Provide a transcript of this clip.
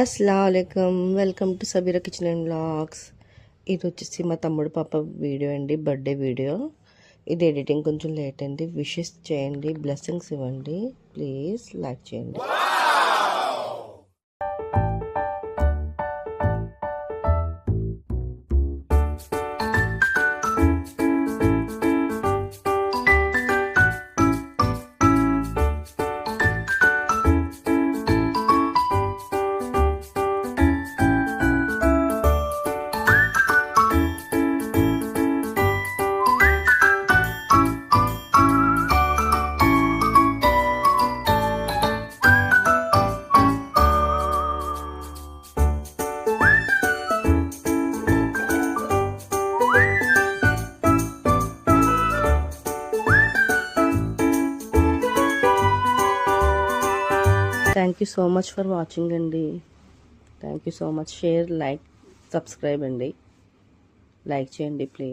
అస్సలం welcome to Sabira kitchen and blogs ఇది వచ్చేసి మా తమ్ముడు పాప వీడియో అండి బర్త్డే వీడియో. ఇది ఎడిటింగ్ కొంచెం లేట్ అండి విషెస్ చేయండి బ్లెస్సింగ్స్ ఇవ్వండి. ప్లీజ్ లైక్ చేయండి. Thank you so much for watching అండి thank you so much share like subscribe అండి లైక్ చేయండి ప్లీజ్